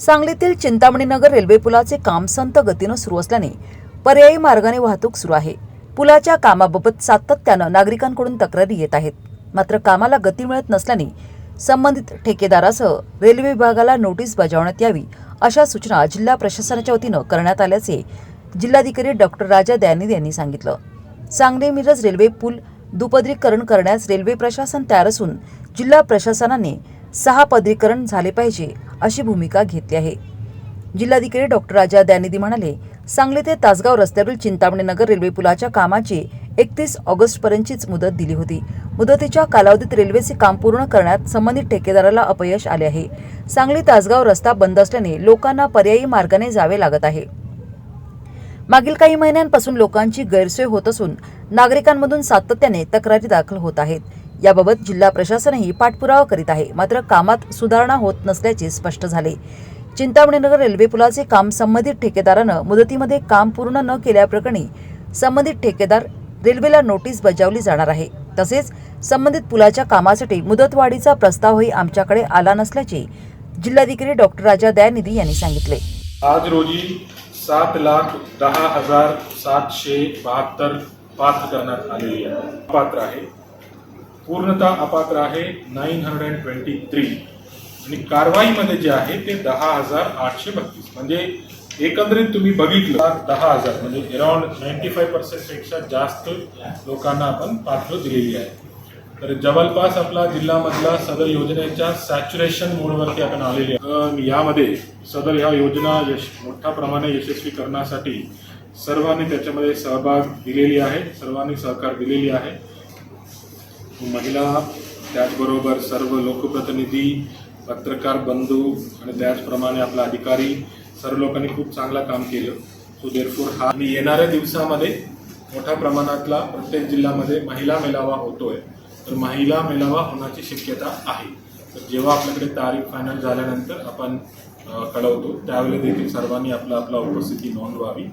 सांगलीतील चिंतामणीनगर रेल्वे पुलाचे काम संत गतीनं सुरू असल्याने पर्यायी मार्गाने वाहतूक सुरू आहे. पुलाच्या कामाबाबत सातत्यानं नागरिकांकडून तक्रारी येत आहेत. मात्र कामाला गती मिळत नसल्याने संबंधित ठेकेदारासह रेल्वे विभागाला नोटीस बजावण्यात यावी अशा सूचना जिल्हा प्रशासनाच्या वतीनं करण्यात आल्याचे जिल्हाधिकारी डॉक्टर राजा दयानिध यांनी सांगितलं. सांगली मिरज रेल्वे पूल दुपदरीकरण करण्यास रेल्वे प्रशासन तयार असून जिल्हा प्रशासनाने सहा पदरीकरण झाले पाहिजे अशी भूमिका घेतली आहे. जिल्हाधिकारी डॉक्टर राजा दयानिधी म्हणाले सांगली ते तासगाव रस्त्यावरील चिंतामणी नगर रेल्वे पुलाच्या कामाची एकतीस ऑगस्टपर्यंतचीच मुदत दिली होती. मुदतीच्या कालावधीत रेल्वेचे काम पूर्ण करण्यात संबंधित ठेकेदाराला अपयश आले आहे. सांगली तासगाव रस्ता बंद असल्याने लोकांना पर्यायी मार्गाने जावे लागत आहे. मागील काही महिन्यांपासून लोकांची गैरसोय होत असून नागरिकांमधून सातत्याने तक्रारी दाखल होत आहेत. याबाबत जिल्हा प्रशासनही पाठपुरावा करीत आहे. मात्र कामात सुधारणा होत नसल्याचे स्पष्ट झाले. चिंतामणीनगर रेल्वे पुलाचे काम संबंधित ठेकेदारानं मुदतीमध्ये काम पूर्ण न केल्याप्रकरणी संबंधित ठेकेदार रेल्वेला नोटीस बजावली जाणार आहे. तसेच संबंधित पुलाच्या कामासाठी मुदतवाढीचा प्रस्तावही आमच्याकडे आला नसल्याचे जिल्हाधिकारी डॉक्टर राजा दयानिधी यांनी सांगितले. आज रोजी सात लाख दहा हजार सातशे बहात्तर पात्र करण्यात आलेली आहे आहे. पूर्णतः अपात्र आहे nine hundred and twenty three आणि कारवाईमध्ये जे आहे ते दहा हजार आठशे बत्तीस. म्हणजे एकंदरीत तुम्ही बघितलं दहा हजार म्हणजे अराउंड नाईन्टी फाईव्ह पर्सेंटपेक्षा जास्त लोकांना आपण पात्र दिलेली आहे. तर जवळपास आपला जिल्ह्यामधला सदर योजनेच्या सॅच्युरेशन मोडवरती आपण आलेली आहे यामध्ये सदर ह्या योजना यश मोठ्या प्रमाणे यशस्वी करण्यासाठी सर्वांनी त्याच्यामध्ये सहभाग दिलेली आहे सर्वांनी सहकार दिलेली आहे. महिला त्याचबरोबर सर्व लोकप्रतिनिधी पत्रकार बंधू आणि त्याचप्रमाणे आपला अधिकारी सर्व लोकांनी खूप चांगलं काम केलं. सो देरफोर हा आणि येणाऱ्या दिवसामध्ये मोठ्या प्रमाणातला प्रत्येक जिल्ह्यामध्ये महिला मेळावा होतोय. तर महिला मेळावा होण्याची शक्यता आहे. तर जेव्हा आपल्याकडे तारीख फायनल झाल्यानंतर आपण कळवतो त्यावेळी देखील सर्वांनी आपला आपला उपस्थिती नोंदवावी.